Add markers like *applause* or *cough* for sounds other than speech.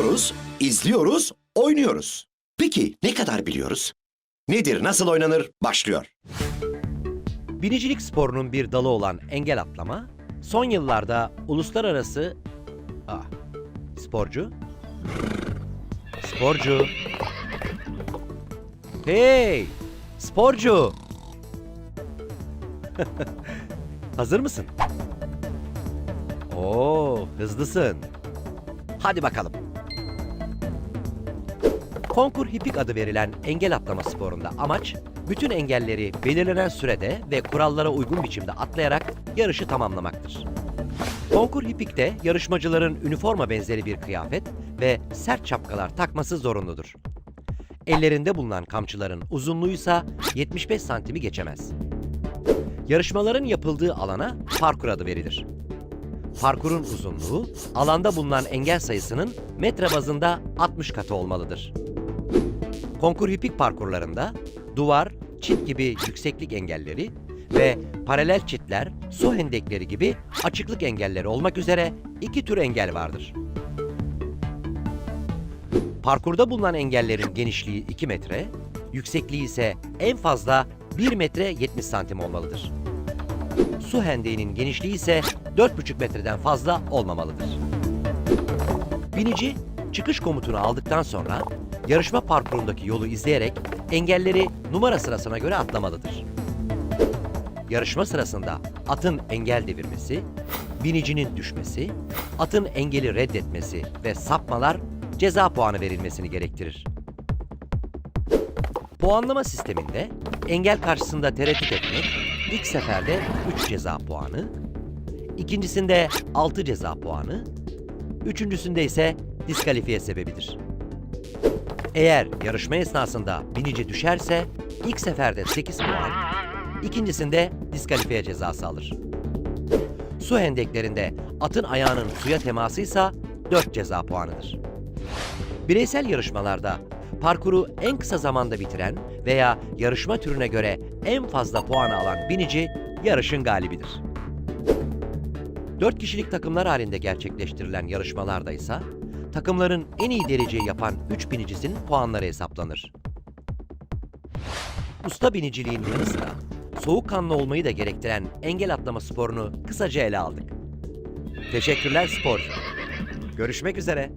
Duyuyoruz, izliyoruz, oynuyoruz. Peki ne kadar biliyoruz? Nedir, nasıl oynanır? Başlıyor. Binicilik sporunun bir dalı olan engel atlama, son yıllarda uluslararası... Ah, sporcu? Sporcu! Hey! Sporcu! *laughs* Hazır mısın? Oo, hızlısın. Hadi bakalım. Konkur hipik adı verilen engel atlama sporunda amaç, bütün engelleri belirlenen sürede ve kurallara uygun biçimde atlayarak yarışı tamamlamaktır. Konkur hipikte yarışmacıların üniforma benzeri bir kıyafet ve sert şapkalar takması zorunludur. Ellerinde bulunan kamçıların uzunluğu ise 75 santimi geçemez. Yarışmaların yapıldığı alana parkur adı verilir. Parkurun uzunluğu, alanda bulunan engel sayısının metre bazında 60 katı olmalıdır. Konkur hipik parkurlarında duvar, çit gibi yükseklik engelleri ve paralel çitler, su hendekleri gibi açıklık engelleri olmak üzere iki tür engel vardır. Parkurda bulunan engellerin genişliği 2 metre, yüksekliği ise en fazla 1 metre 70 santim olmalıdır. Su hendeğinin genişliği ise 4,5 metreden fazla olmamalıdır. Binici çıkış komutunu aldıktan sonra yarışma parkurundaki yolu izleyerek engelleri numara sırasına göre atlamalıdır. Yarışma sırasında atın engel devirmesi, binicinin düşmesi, atın engeli reddetmesi ve sapmalar ceza puanı verilmesini gerektirir. Puanlama sisteminde engel karşısında tereddüt etmek ilk seferde 3 ceza puanı, ikincisinde 6 ceza puanı, üçüncüsünde ise diskalifiye sebebidir. Eğer yarışma esnasında binici düşerse ilk seferde 8 puan, ikincisinde diskalifiye cezası alır. Su hendeklerinde atın ayağının suya temasıysa 4 ceza puanıdır. Bireysel yarışmalarda parkuru en kısa zamanda bitiren veya yarışma türüne göre en fazla puanı alan binici yarışın galibidir. 4 kişilik takımlar halinde gerçekleştirilen yarışmalarda ise takımların en iyi dereceyi yapan 3 binicisinin puanları hesaplanır. Usta biniciliğin yanı sıra soğukkanlı olmayı da gerektiren engel atlama sporunu kısaca ele aldık. Teşekkürler sporcu. Görüşmek üzere.